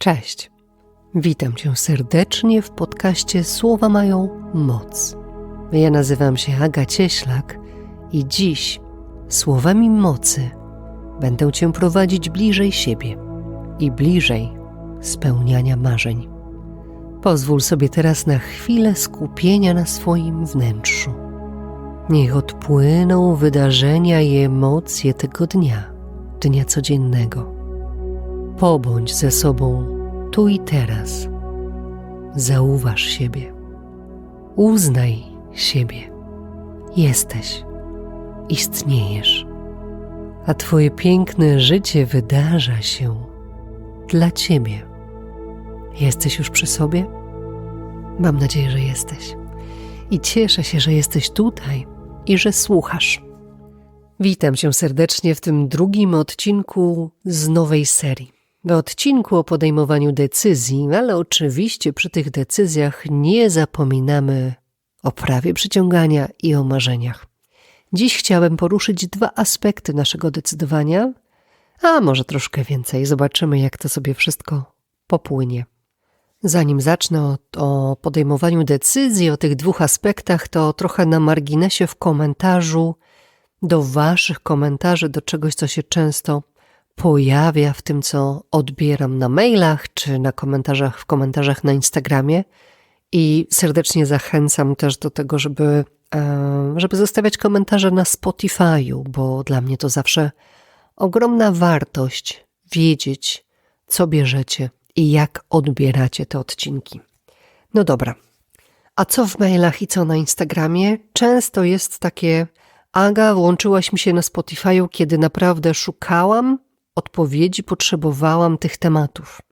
Cześć. Witam cię serdecznie w podcaście Słowa mają moc. Ja nazywam się Aga Cieślak i dziś słowami mocy będę cię prowadzić bliżej siebie i bliżej spełniania marzeń. Pozwól sobie teraz na chwilę skupienia na swoim wnętrzu. Niech odpłyną wydarzenia i emocje tego dnia, dnia codziennego. Pobądź ze sobą tu i teraz. Zauważ siebie. Uznaj siebie. Jesteś, istniejesz, a Twoje piękne życie wydarza się dla Ciebie. Jesteś już przy sobie? Mam nadzieję, że jesteś. I cieszę się, że jesteś tutaj i że słuchasz. Witam Cię serdecznie w tym drugim odcinku z nowej serii. W odcinku o podejmowaniu decyzji, ale oczywiście przy tych decyzjach nie zapominamy o prawie przyciągania i o marzeniach. Dziś chciałem poruszyć dwa aspekty naszego decydowania, a może troszkę więcej. Zobaczymy, jak to sobie wszystko popłynie. Zanim zacznę o, o, podejmowaniu decyzji, o tych dwóch aspektach, to trochę na marginesie w komentarzu do Waszych komentarzy, do czegoś, co się często pojawia w tym, co odbieram na mailach czy na komentarzach, w komentarzach na Instagramie. I serdecznie zachęcam też do tego, żeby, e, żeby zostawiać komentarze na Spotify'u, bo dla mnie to zawsze ogromna wartość wiedzieć, co bierzecie i jak odbieracie te odcinki. No dobra. A co w mailach i co na Instagramie? Często jest takie Aga, włączyłaś mi się na Spotify'u, kiedy naprawdę szukałam odpowiedzi, potrzebowałam tych tematów.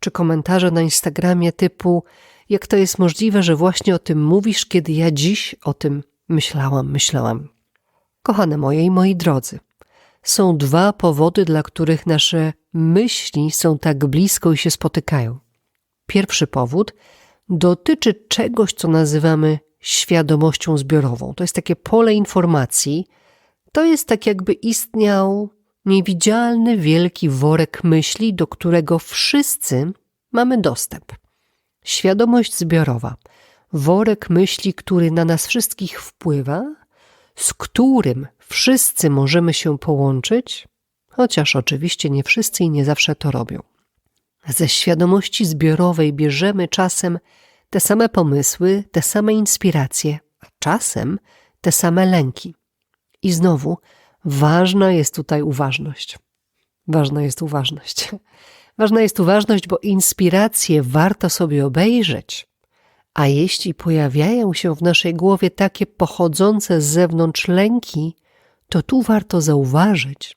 Czy komentarze na Instagramie typu jak to jest możliwe, że właśnie o tym mówisz, kiedy ja dziś o tym myślałam, myślałam. Kochane moje i moi drodzy, są dwa powody, dla których nasze myśli są tak blisko i się spotykają. Pierwszy powód dotyczy czegoś, co nazywamy świadomością zbiorową. To jest takie pole informacji. To jest tak, jakby istniał niewidzialny wielki worek myśli, do którego wszyscy mamy dostęp. Świadomość zbiorowa, worek myśli, który na nas wszystkich wpływa, z którym wszyscy możemy się połączyć, chociaż oczywiście nie wszyscy i nie zawsze to robią. Ze świadomości zbiorowej bierzemy czasem te same pomysły, te same inspiracje, a czasem te same lęki. I znowu ważna jest tutaj uważność. Ważna jest uważność. Ważna jest uważność, bo inspiracje warto sobie obejrzeć, a jeśli pojawiają się w naszej głowie takie pochodzące z zewnątrz lęki, to tu warto zauważyć,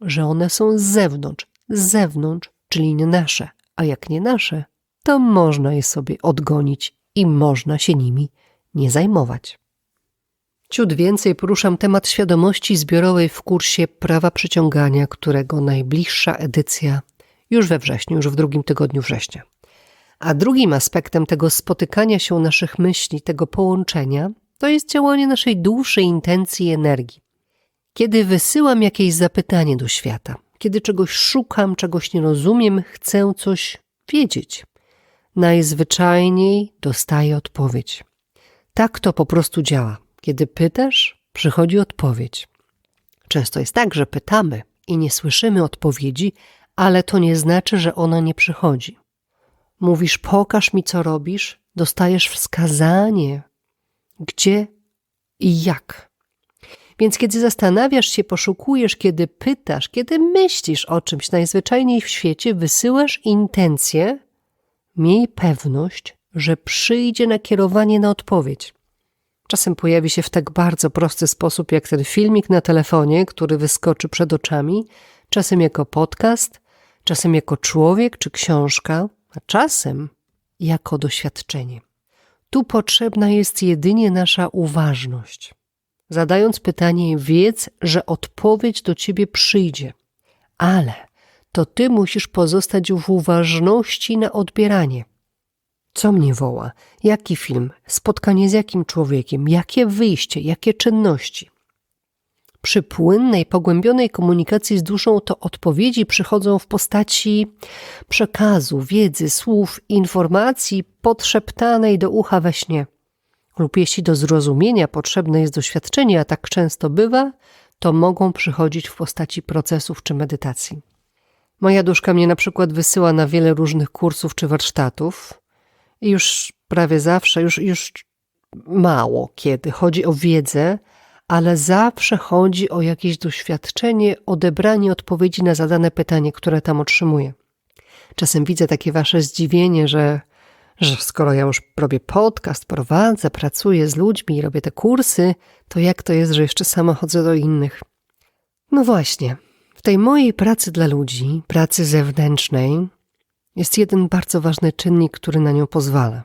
że one są z zewnątrz, z zewnątrz, czyli nie nasze, a jak nie nasze, to można je sobie odgonić i można się nimi nie zajmować. Ciut więcej poruszam temat świadomości zbiorowej w kursie prawa przyciągania, którego najbliższa edycja już we wrześniu, już w drugim tygodniu września. A drugim aspektem tego spotykania się naszych myśli, tego połączenia, to jest działanie naszej dłuższej intencji i energii. Kiedy wysyłam jakieś zapytanie do świata, kiedy czegoś szukam, czegoś nie rozumiem, chcę coś wiedzieć, najzwyczajniej dostaję odpowiedź. Tak to po prostu działa. Kiedy pytasz, przychodzi odpowiedź. Często jest tak, że pytamy i nie słyszymy odpowiedzi, ale to nie znaczy, że ona nie przychodzi. Mówisz, pokaż mi, co robisz, dostajesz wskazanie, gdzie i jak. Więc kiedy zastanawiasz się, poszukujesz, kiedy pytasz, kiedy myślisz o czymś najzwyczajniej w świecie, wysyłasz intencję, miej pewność, że przyjdzie nakierowanie na odpowiedź. Czasem pojawi się w tak bardzo prosty sposób, jak ten filmik na telefonie, który wyskoczy przed oczami, czasem jako podcast, czasem jako człowiek czy książka, a czasem jako doświadczenie. Tu potrzebna jest jedynie nasza uważność. Zadając pytanie, wiedz, że odpowiedź do ciebie przyjdzie, ale to ty musisz pozostać w uważności na odbieranie. Co mnie woła? Jaki film? Spotkanie z jakim człowiekiem? Jakie wyjście? Jakie czynności? Przy płynnej, pogłębionej komunikacji z duszą to odpowiedzi przychodzą w postaci przekazu, wiedzy, słów, informacji podszeptanej do ucha we śnie. Lub jeśli do zrozumienia potrzebne jest doświadczenie, a tak często bywa, to mogą przychodzić w postaci procesów czy medytacji. Moja duszka mnie na przykład wysyła na wiele różnych kursów czy warsztatów już prawie zawsze, już, już mało kiedy chodzi o wiedzę, ale zawsze chodzi o jakieś doświadczenie, odebranie odpowiedzi na zadane pytanie, które tam otrzymuję. Czasem widzę takie wasze zdziwienie, że, że skoro ja już robię podcast, prowadzę, pracuję z ludźmi, robię te kursy, to jak to jest, że jeszcze sama chodzę do innych? No właśnie, w tej mojej pracy dla ludzi, pracy zewnętrznej, jest jeden bardzo ważny czynnik, który na nią pozwala.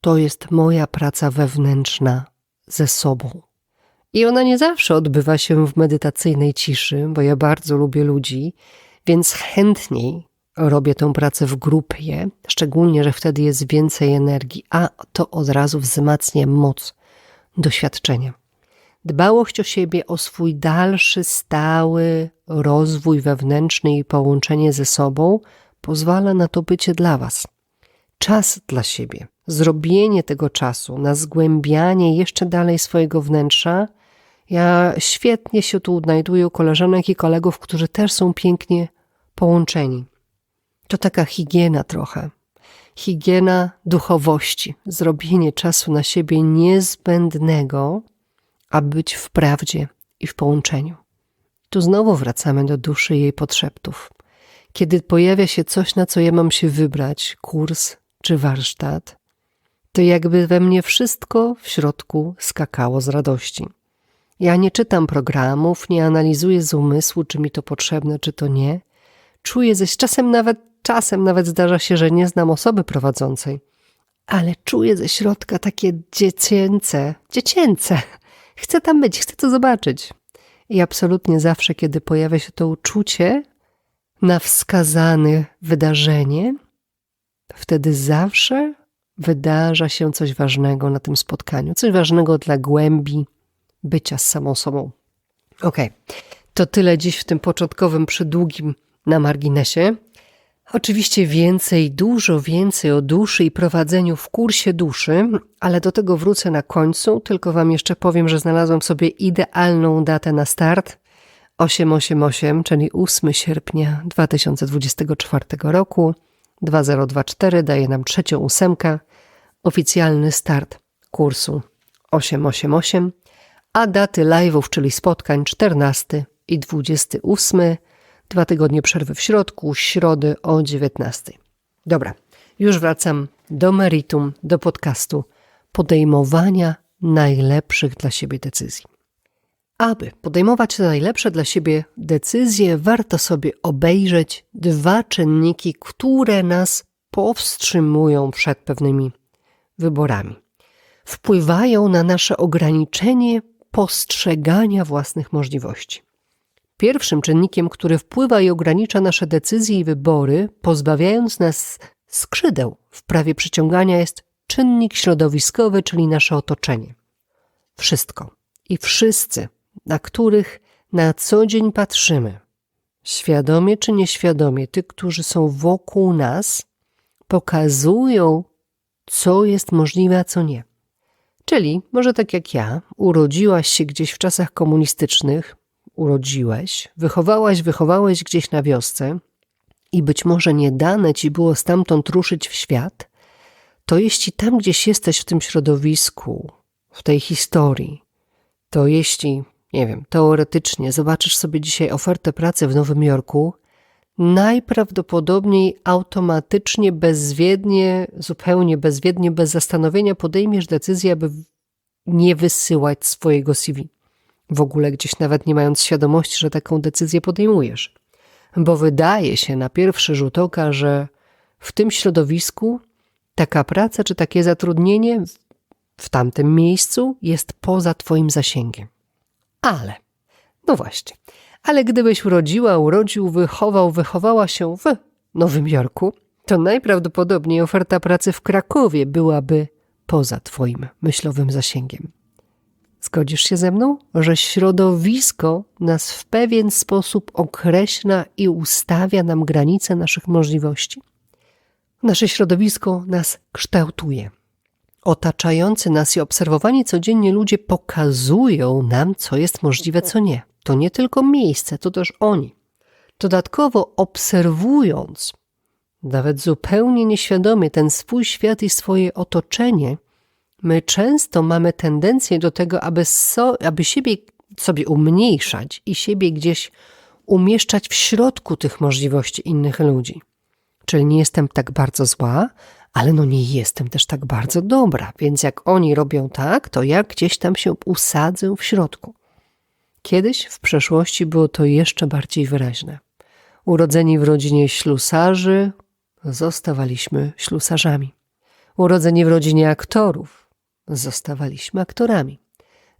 To jest moja praca wewnętrzna ze sobą. I ona nie zawsze odbywa się w medytacyjnej ciszy, bo ja bardzo lubię ludzi, więc chętniej robię tę pracę w grupie, szczególnie, że wtedy jest więcej energii, a to od razu wzmacnia moc doświadczenia. Dbałość o siebie, o swój dalszy, stały rozwój wewnętrzny i połączenie ze sobą pozwala na to bycie dla Was. Czas dla siebie, zrobienie tego czasu na zgłębianie jeszcze dalej swojego wnętrza. Ja świetnie się tu odnajduję u koleżanek i kolegów, którzy też są pięknie połączeni. To taka higiena trochę. Higiena duchowości, zrobienie czasu na siebie niezbędnego, a być w prawdzie i w połączeniu. Tu znowu wracamy do duszy jej podszeptów. Kiedy pojawia się coś, na co ja mam się wybrać, kurs czy warsztat, to jakby we mnie wszystko w środku skakało z radości. Ja nie czytam programów, nie analizuję z umysłu, czy mi to potrzebne, czy to nie. Czuję ze czasem nawet, czasem nawet zdarza się, że nie znam osoby prowadzącej, ale czuję ze środka takie dziecięce, dziecięce. Chcę tam być, chcę to zobaczyć. I absolutnie zawsze, kiedy pojawia się to uczucie na wskazane wydarzenie, wtedy zawsze wydarza się coś ważnego na tym spotkaniu, coś ważnego dla głębi bycia z samą sobą. Ok, to tyle dziś w tym początkowym, przydługim na marginesie. Oczywiście więcej, dużo więcej o duszy i prowadzeniu w kursie duszy, ale do tego wrócę na końcu. Tylko Wam jeszcze powiem, że znalazłam sobie idealną datę na start. 888, czyli 8 sierpnia 2024 roku. 2024 daje nam trzecią ósemkę. Oficjalny start kursu 888, a daty live'ów, czyli spotkań 14 i 28 Dwa tygodnie przerwy w środku, środy o 19. Dobra, już wracam do meritum, do podcastu podejmowania najlepszych dla siebie decyzji. Aby podejmować najlepsze dla siebie decyzje, warto sobie obejrzeć dwa czynniki, które nas powstrzymują przed pewnymi wyborami. Wpływają na nasze ograniczenie postrzegania własnych możliwości. Pierwszym czynnikiem, który wpływa i ogranicza nasze decyzje i wybory, pozbawiając nas skrzydeł w prawie przyciągania, jest czynnik środowiskowy, czyli nasze otoczenie. Wszystko i wszyscy, na których na co dzień patrzymy, świadomie czy nieświadomie, tych, którzy są wokół nas, pokazują, co jest możliwe, a co nie. Czyli, może tak jak ja, urodziłaś się gdzieś w czasach komunistycznych, urodziłeś, wychowałaś, wychowałeś gdzieś na wiosce i być może nie dane ci było stamtąd ruszyć w świat, to jeśli tam gdzieś jesteś w tym środowisku, w tej historii, to jeśli, nie wiem, teoretycznie zobaczysz sobie dzisiaj ofertę pracy w Nowym Jorku, najprawdopodobniej automatycznie, bezwiednie, zupełnie bezwiednie, bez zastanowienia podejmiesz decyzję, aby nie wysyłać swojego CV w ogóle gdzieś nawet nie mając świadomości, że taką decyzję podejmujesz. Bo wydaje się na pierwszy rzut oka, że w tym środowisku taka praca czy takie zatrudnienie w tamtym miejscu jest poza Twoim zasięgiem. Ale, no właśnie, ale gdybyś urodziła, urodził, wychował, wychowała się w Nowym Jorku, to najprawdopodobniej oferta pracy w Krakowie byłaby poza Twoim myślowym zasięgiem. Zgodzisz się ze mną, że środowisko nas w pewien sposób określa i ustawia nam granice naszych możliwości? Nasze środowisko nas kształtuje. Otaczający nas i obserwowani codziennie ludzie pokazują nam, co jest możliwe, co nie. To nie tylko miejsce, to też oni. Dodatkowo obserwując, nawet zupełnie nieświadomie, ten swój świat i swoje otoczenie, my często mamy tendencję do tego, aby, so, aby siebie sobie umniejszać i siebie gdzieś umieszczać w środku tych możliwości innych ludzi. Czyli nie jestem tak bardzo zła, ale no nie jestem też tak bardzo dobra, więc jak oni robią tak, to ja gdzieś tam się usadzę w środku. Kiedyś w przeszłości było to jeszcze bardziej wyraźne. Urodzeni w rodzinie ślusarzy, zostawaliśmy ślusarzami. Urodzeni w rodzinie aktorów, zostawaliśmy aktorami.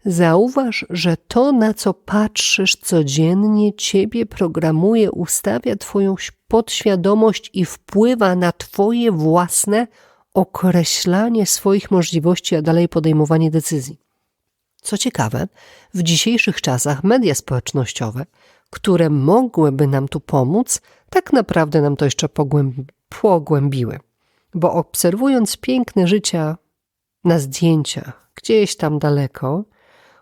Zauważ, że to, na co patrzysz codziennie, ciebie programuje, ustawia Twoją podświadomość i wpływa na Twoje własne określanie swoich możliwości, a dalej podejmowanie decyzji. Co ciekawe, w dzisiejszych czasach media społecznościowe, które mogłyby nam tu pomóc, tak naprawdę nam to jeszcze pogłębiły. Bo obserwując piękne życia na zdjęciach, gdzieś tam daleko,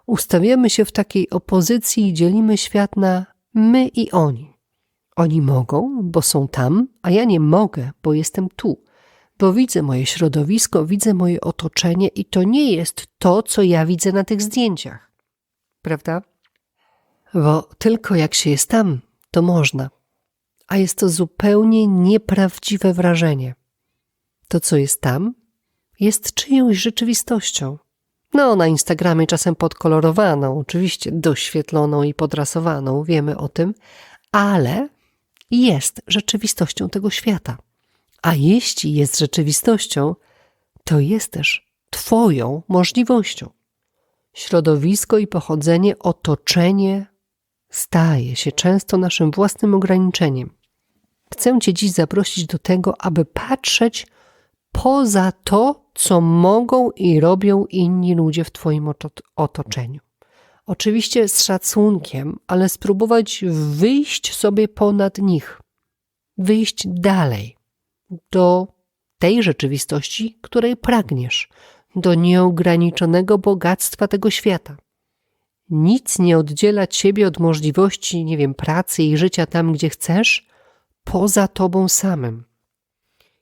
ustawiamy się w takiej opozycji i dzielimy świat na my i oni. Oni mogą, bo są tam, a ja nie mogę, bo jestem tu, bo widzę moje środowisko, widzę moje otoczenie i to nie jest to, co ja widzę na tych zdjęciach. Prawda? Bo tylko jak się jest tam, to można. A jest to zupełnie nieprawdziwe wrażenie. To, co jest tam, jest czyjąś rzeczywistością. No, na Instagramie czasem podkolorowaną, oczywiście doświetloną i podrasowaną, wiemy o tym, ale jest rzeczywistością tego świata. A jeśli jest rzeczywistością, to jest też Twoją możliwością. Środowisko i pochodzenie, otoczenie staje się często naszym własnym ograniczeniem. Chcę Cię dziś zaprosić do tego, aby patrzeć poza to, co mogą i robią inni ludzie w Twoim otoczeniu. Oczywiście z szacunkiem, ale spróbować wyjść sobie ponad nich, wyjść dalej do tej rzeczywistości, której pragniesz, do nieograniczonego bogactwa tego świata. Nic nie oddziela ciebie od możliwości, nie wiem, pracy i życia tam, gdzie chcesz, poza tobą samym.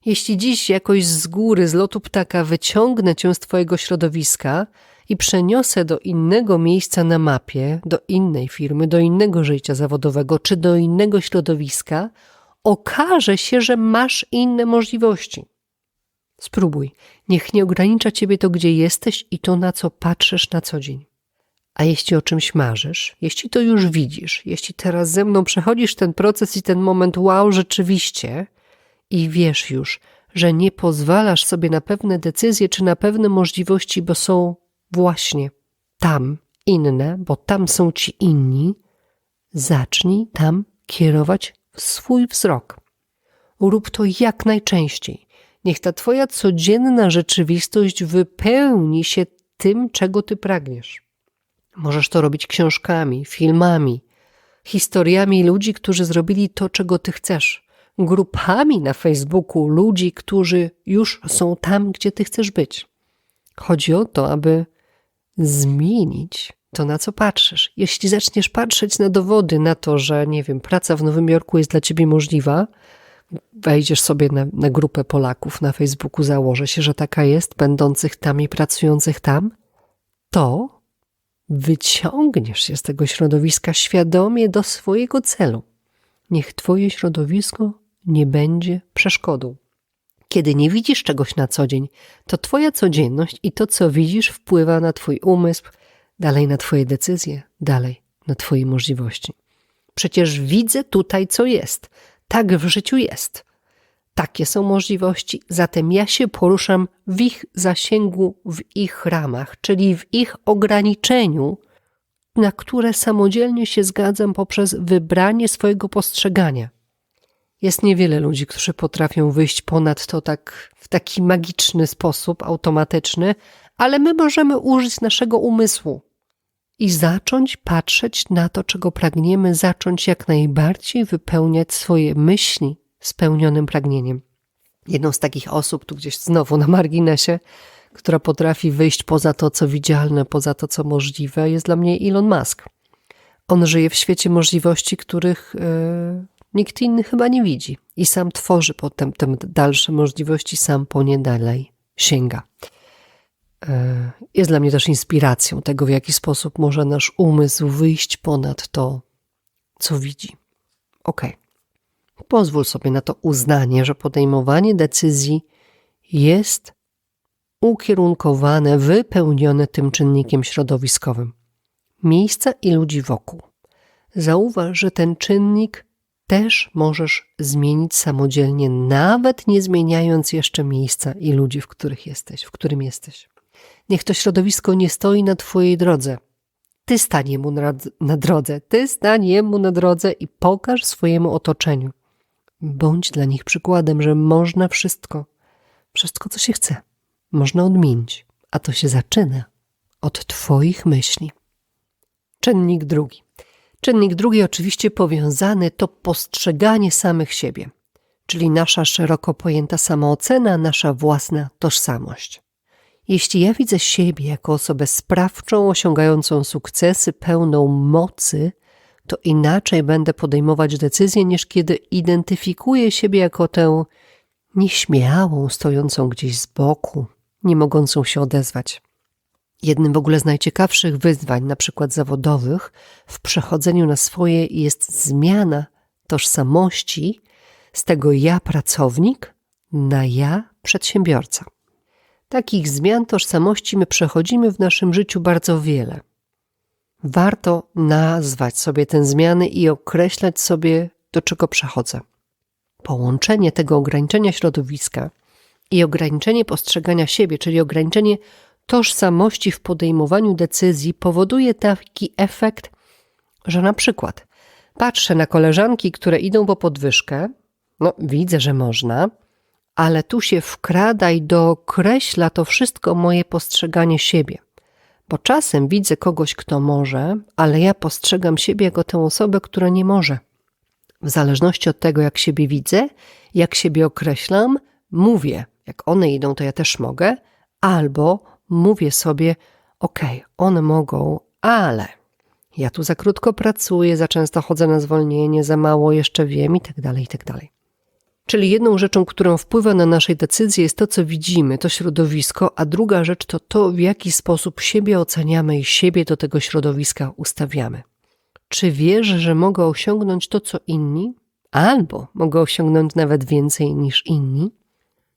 Jeśli dziś jakoś z góry, z lotu ptaka wyciągnę cię z twojego środowiska i przeniosę do innego miejsca na mapie, do innej firmy, do innego życia zawodowego czy do innego środowiska, okaże się, że masz inne możliwości. Spróbuj. Niech nie ogranicza ciebie to, gdzie jesteś i to, na co patrzysz na co dzień. A jeśli o czymś marzysz, jeśli to już widzisz, jeśli teraz ze mną przechodzisz ten proces i ten moment, wow, rzeczywiście, i wiesz już, że nie pozwalasz sobie na pewne decyzje czy na pewne możliwości, bo są właśnie tam inne, bo tam są ci inni, zacznij tam kierować swój wzrok. Rób to jak najczęściej. Niech ta Twoja codzienna rzeczywistość wypełni się tym, czego Ty pragniesz. Możesz to robić książkami, filmami, historiami ludzi, którzy zrobili to, czego Ty chcesz, grupami na Facebooku ludzi, którzy już są tam, gdzie Ty chcesz być. Chodzi o to, aby zmienić to, na co patrzysz. Jeśli zaczniesz patrzeć na dowody na to, że, nie wiem, praca w Nowym Jorku jest dla ciebie możliwa, wejdziesz sobie na, na grupę Polaków na Facebooku, założę się, że taka jest, będących tam i pracujących tam, to wyciągniesz się z tego środowiska świadomie do swojego celu. Niech Twoje środowisko nie będzie przeszkodą. Kiedy nie widzisz czegoś na co dzień, to Twoja codzienność i to, co widzisz, wpływa na Twój umysł, dalej na Twoje decyzje, dalej na Twoje możliwości. Przecież widzę tutaj, co jest. Tak w życiu jest. Takie są możliwości, zatem ja się poruszam w ich zasięgu, w ich ramach, czyli w ich ograniczeniu, na które samodzielnie się zgadzam poprzez wybranie swojego postrzegania. Jest niewiele ludzi, którzy potrafią wyjść ponad to tak w taki magiczny sposób, automatyczny, ale my możemy użyć naszego umysłu i zacząć patrzeć na to, czego pragniemy, zacząć jak najbardziej wypełniać swoje myśli spełnionym pragnieniem. Jedną z takich osób, tu gdzieś znowu na marginesie, która potrafi wyjść poza to, co widzialne, poza to, co możliwe, jest dla mnie Elon Musk. On żyje w świecie możliwości, których yy, nikt inny chyba nie widzi i sam tworzy potem te dalsze możliwości, sam po nie dalej sięga. E, jest dla mnie też inspiracją tego, w jaki sposób może nasz umysł wyjść ponad to, co widzi. Ok. Pozwól sobie na to uznanie, że podejmowanie decyzji jest ukierunkowane, wypełnione tym czynnikiem środowiskowym miejsca i ludzi wokół. Zauważ, że ten czynnik też możesz zmienić samodzielnie, nawet nie zmieniając jeszcze miejsca i ludzi, w których jesteś, w którym jesteś. Niech to środowisko nie stoi na Twojej drodze. Ty stań mu na, na drodze, ty stań mu na drodze i pokaż swojemu otoczeniu. Bądź dla nich przykładem, że można wszystko, wszystko co się chce, można odmienić, a to się zaczyna od Twoich myśli. Czynnik drugi. Czynnik drugi, oczywiście powiązany, to postrzeganie samych siebie, czyli nasza szeroko pojęta samoocena, nasza własna tożsamość. Jeśli ja widzę siebie jako osobę sprawczą, osiągającą sukcesy, pełną mocy, to inaczej będę podejmować decyzje, niż kiedy identyfikuję siebie jako tę nieśmiałą, stojącą gdzieś z boku, nie mogącą się odezwać. Jednym w ogóle z najciekawszych wyzwań, na przykład zawodowych, w przechodzeniu na swoje jest zmiana tożsamości z tego ja pracownik na ja przedsiębiorca. Takich zmian tożsamości my przechodzimy w naszym życiu bardzo wiele. Warto nazwać sobie te zmiany i określać sobie, do czego przechodzę. Połączenie tego ograniczenia środowiska i ograniczenie postrzegania siebie, czyli ograniczenie tożsamości w podejmowaniu decyzji, powoduje taki efekt, że na przykład patrzę na koleżanki, które idą po podwyżkę, no widzę, że można, ale tu się wkrada i dookreśla to wszystko moje postrzeganie siebie. Bo czasem widzę kogoś, kto może, ale ja postrzegam siebie jako tę osobę, która nie może. W zależności od tego, jak siebie widzę, jak siebie określam, mówię, jak one idą, to ja też mogę, albo mówię sobie, okej, okay, one mogą, ale ja tu za krótko pracuję, za często chodzę na zwolnienie, za mało jeszcze wiem i tak dalej, i tak. Czyli jedną rzeczą, którą wpływa na nasze decyzje jest to, co widzimy, to środowisko, a druga rzecz to to, w jaki sposób siebie oceniamy i siebie do tego środowiska ustawiamy. Czy wierzę, że mogę osiągnąć to, co inni, albo mogę osiągnąć nawet więcej niż inni?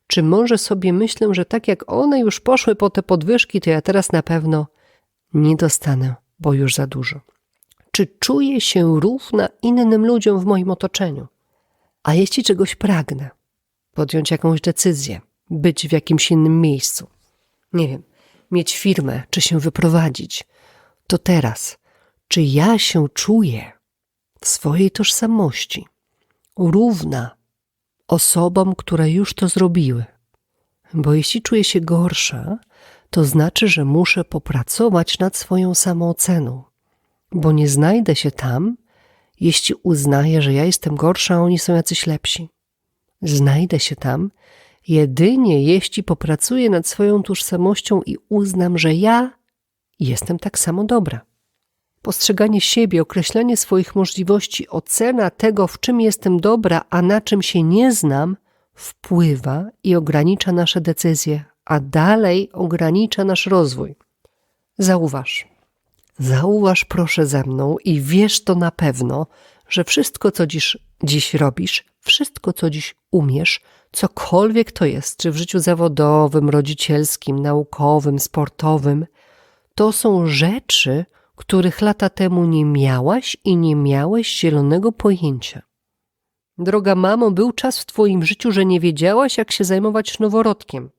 Czy może sobie myślę, że tak jak one już poszły po te podwyżki, to ja teraz na pewno nie dostanę, bo już za dużo? Czy czuję się równa innym ludziom w moim otoczeniu? A jeśli czegoś pragnę, podjąć jakąś decyzję, być w jakimś innym miejscu, nie wiem, mieć firmę, czy się wyprowadzić, to teraz, czy ja się czuję w swojej tożsamości równa osobom, które już to zrobiły? Bo jeśli czuję się gorsza, to znaczy, że muszę popracować nad swoją samooceną, bo nie znajdę się tam, jeśli uznaję, że ja jestem gorsza, a oni są jacyś lepsi. Znajdę się tam jedynie jeśli popracuję nad swoją tożsamością i uznam, że ja jestem tak samo dobra. Postrzeganie siebie, określenie swoich możliwości, ocena tego, w czym jestem dobra, a na czym się nie znam, wpływa i ogranicza nasze decyzje, a dalej ogranicza nasz rozwój. Zauważ, Zauważ proszę ze mną i wiesz to na pewno, że wszystko, co dziś, dziś robisz, wszystko, co dziś umiesz, cokolwiek to jest, czy w życiu zawodowym, rodzicielskim, naukowym, sportowym, to są rzeczy, których lata temu nie miałaś i nie miałeś zielonego pojęcia. Droga mamo, był czas w Twoim życiu, że nie wiedziałaś, jak się zajmować noworodkiem.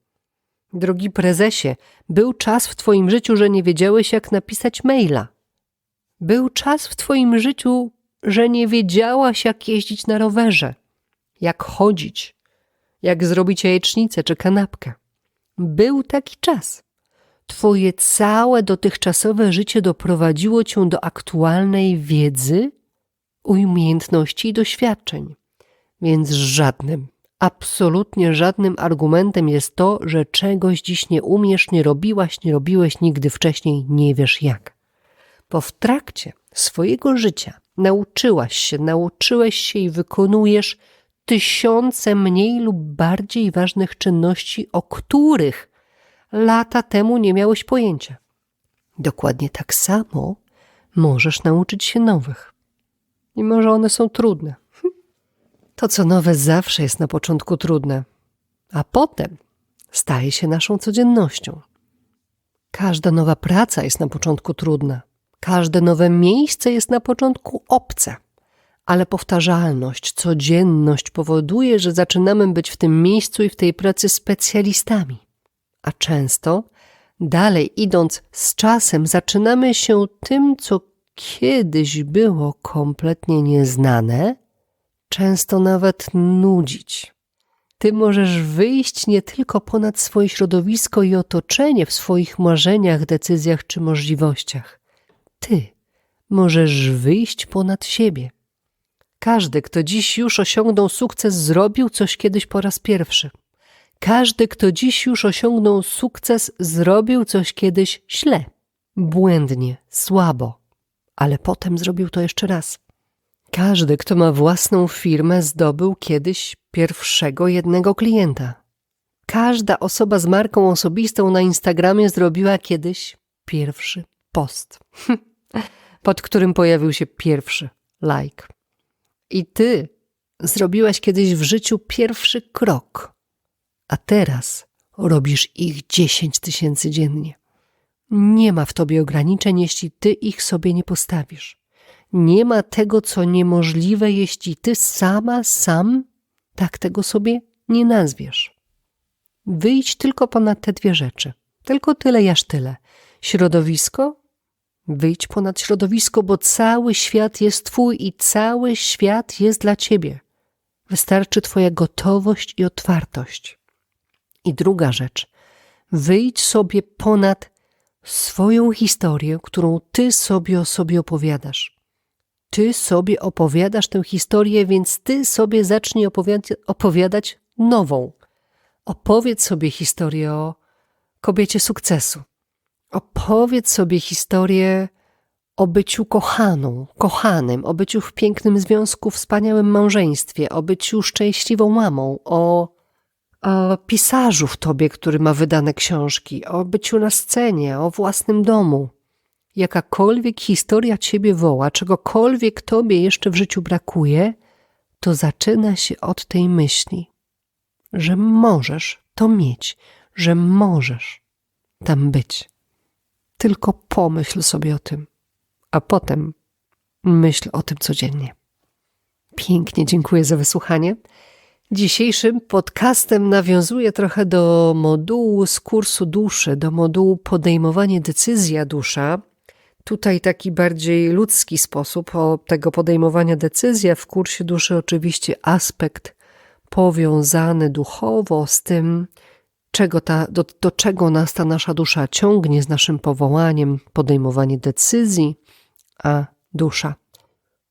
Drogi prezesie, był czas w Twoim życiu, że nie wiedziałeś, jak napisać maila. Był czas w Twoim życiu, że nie wiedziałaś, jak jeździć na rowerze, jak chodzić, jak zrobić jajecznicę czy kanapkę. Był taki czas. Twoje całe dotychczasowe życie doprowadziło Cię do aktualnej wiedzy, umiejętności i doświadczeń. Więc żadnym, absolutnie żadnym argumentem jest to, że czegoś dziś nie umiesz, nie robiłaś, nie robiłeś nigdy wcześniej, nie wiesz jak. Bo w trakcie swojego życia nauczyłaś się, nauczyłeś się i wykonujesz tysiące mniej lub bardziej ważnych czynności, o których lata temu nie miałeś pojęcia. Dokładnie tak samo możesz nauczyć się nowych, mimo że one są trudne. To, co nowe, zawsze jest na początku trudne, a potem staje się naszą codziennością. Każda nowa praca jest na początku trudna, każde nowe miejsce jest na początku obce, ale powtarzalność, codzienność powoduje, że zaczynamy być w tym miejscu i w tej pracy specjalistami. A często, dalej idąc z czasem, zaczynamy się tym, co kiedyś było kompletnie nieznane, często nawet nudzić. Ty możesz wyjść nie tylko ponad swoje środowisko i otoczenie w swoich marzeniach, decyzjach czy możliwościach. Ty możesz wyjść ponad siebie. Każdy, kto dziś już osiągnął sukces, zrobił coś kiedyś po raz pierwszy. Każdy, kto dziś już osiągnął sukces, zrobił coś kiedyś źle, błędnie, słabo, ale potem zrobił to jeszcze raz. Każdy, kto ma własną firmę, zdobył kiedyś pierwszego jednego klienta. Każda osoba z marką osobistą na Instagramie zrobiła kiedyś pierwszy post, pod którym pojawił się pierwszy like. I ty zrobiłaś kiedyś w życiu pierwszy krok, a teraz robisz ich dziesięć tysięcy dziennie. Nie ma w tobie ograniczeń, jeśli ty ich sobie nie postawisz. Nie ma tego, co niemożliwe, jeśli ty sama, sam tak tego sobie nie nazwiesz. Wyjdź tylko ponad te dwie rzeczy. Tylko tyle, jaż tyle. Środowisko? Wyjdź ponad środowisko, bo cały świat jest Twój i cały świat jest dla Ciebie. Wystarczy Twoja gotowość i otwartość. I druga rzecz. Wyjdź sobie ponad swoją historię, którą Ty sobie o sobie opowiadasz ty sobie opowiadasz tę historię, więc ty sobie zacznij opowiadać, opowiadać nową. Opowiedz sobie historię o kobiecie sukcesu. Opowiedz sobie historię o byciu kochaną, kochanym, o byciu w pięknym związku, wspaniałym małżeństwie, o byciu szczęśliwą mamą, o, o pisarzu w tobie, który ma wydane książki, o byciu na scenie, o własnym domu jakakolwiek historia ciebie woła, czegokolwiek tobie jeszcze w życiu brakuje, to zaczyna się od tej myśli, że możesz to mieć, że możesz tam być. Tylko pomyśl sobie o tym, a potem myśl o tym codziennie. Pięknie dziękuję za wysłuchanie. Dzisiejszym podcastem nawiązuję trochę do modułu z kursu duszy, do modułu podejmowanie decyzji dusza, Tutaj taki bardziej ludzki sposób o tego podejmowania decyzji, a w kursie duszy oczywiście aspekt powiązany duchowo z tym, czego ta, do, do czego nas ta nasza dusza ciągnie z naszym powołaniem, podejmowanie decyzji, a dusza.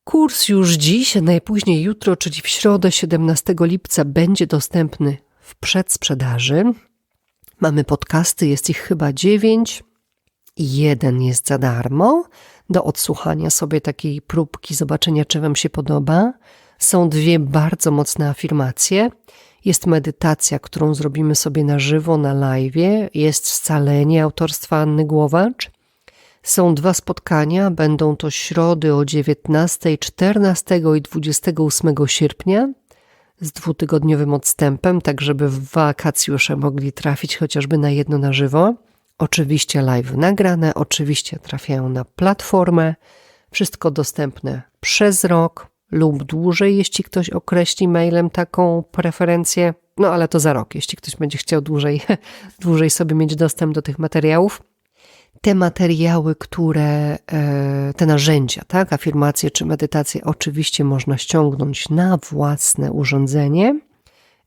Kurs już dziś, najpóźniej jutro, czyli w środę 17 lipca, będzie dostępny w przedsprzedaży. Mamy podcasty, jest ich chyba dziewięć. Jeden jest za darmo do odsłuchania sobie takiej próbki, zobaczenia, czy Wam się podoba. Są dwie bardzo mocne afirmacje. Jest medytacja, którą zrobimy sobie na żywo, na live. Jest scalenie autorstwa Anny Głowacz. Są dwa spotkania, będą to środy o 19, 14 i 28 sierpnia z dwutygodniowym odstępem, tak żeby wakacjusze mogli trafić chociażby na jedno na żywo. Oczywiście live nagrane, oczywiście trafiają na platformę. Wszystko dostępne przez rok lub dłużej, jeśli ktoś określi mailem taką preferencję. No ale to za rok, jeśli ktoś będzie chciał dłużej, dłużej sobie mieć dostęp do tych materiałów. Te materiały, które, e, te narzędzia, tak, afirmacje czy medytacje, oczywiście można ściągnąć na własne urządzenie.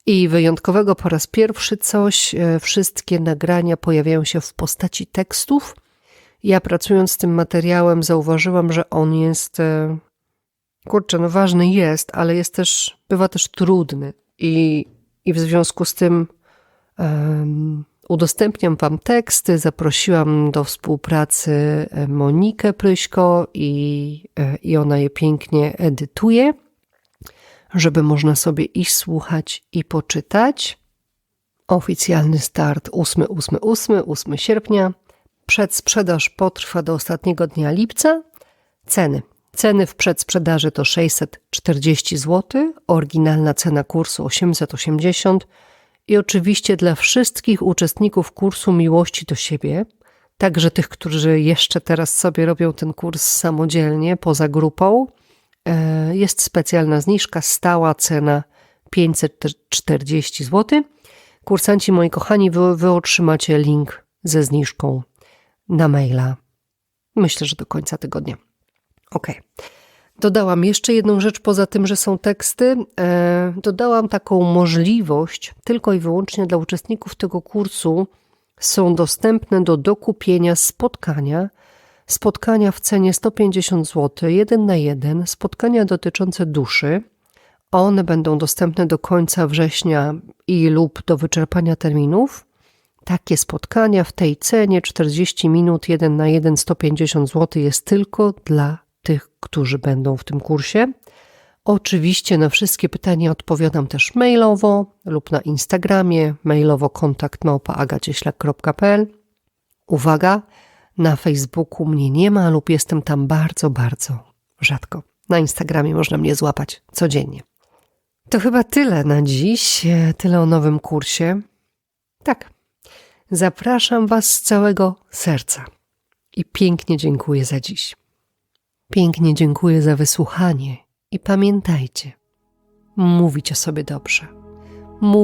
I wyjątkowego po raz pierwszy coś, e, wszystkie nagrania pojawiają się w postaci tekstów. Ja pracując z tym materiałem zauważyłam, że on jest, e, kurczę, no ważny jest, ale jest też, bywa też trudny. I, i w związku z tym um, udostępniam Wam teksty. Zaprosiłam do współpracy e, Monikę Pryśko i, i ona je pięknie edytuje żeby można sobie iść słuchać i poczytać. Oficjalny start 8, 8, 8, 8 sierpnia. Przedsprzedaż potrwa do ostatniego dnia lipca. Ceny. Ceny w przedsprzedaży to 640 zł, oryginalna cena kursu 880 i oczywiście dla wszystkich uczestników kursu Miłości do siebie, także tych, którzy jeszcze teraz sobie robią ten kurs samodzielnie, poza grupą, E, jest specjalna zniżka, stała cena 540 zł. Kursanci moi kochani, wy, wy otrzymacie link ze zniżką na maila. Myślę, że do końca tygodnia. Ok. Dodałam jeszcze jedną rzecz poza tym, że są teksty. E, dodałam taką możliwość tylko i wyłącznie dla uczestników tego kursu. Są dostępne do dokupienia spotkania spotkania w cenie 150 zł, jeden na jeden, spotkania dotyczące duszy. One będą dostępne do końca września i lub do wyczerpania terminów. Takie spotkania w tej cenie 40 minut, 1 na 1, 150 zł jest tylko dla tych, którzy będą w tym kursie. Oczywiście na wszystkie pytania odpowiadam też mailowo lub na Instagramie, mailowo kontakt małpaagacieślak.pl. Uwaga, na Facebooku mnie nie ma lub jestem tam bardzo, bardzo rzadko. Na Instagramie można mnie złapać codziennie. To chyba tyle na dziś, tyle o nowym kursie. Tak, zapraszam Was z całego serca i pięknie dziękuję za dziś. Pięknie dziękuję za wysłuchanie i pamiętajcie, mówić o sobie dobrze. Mów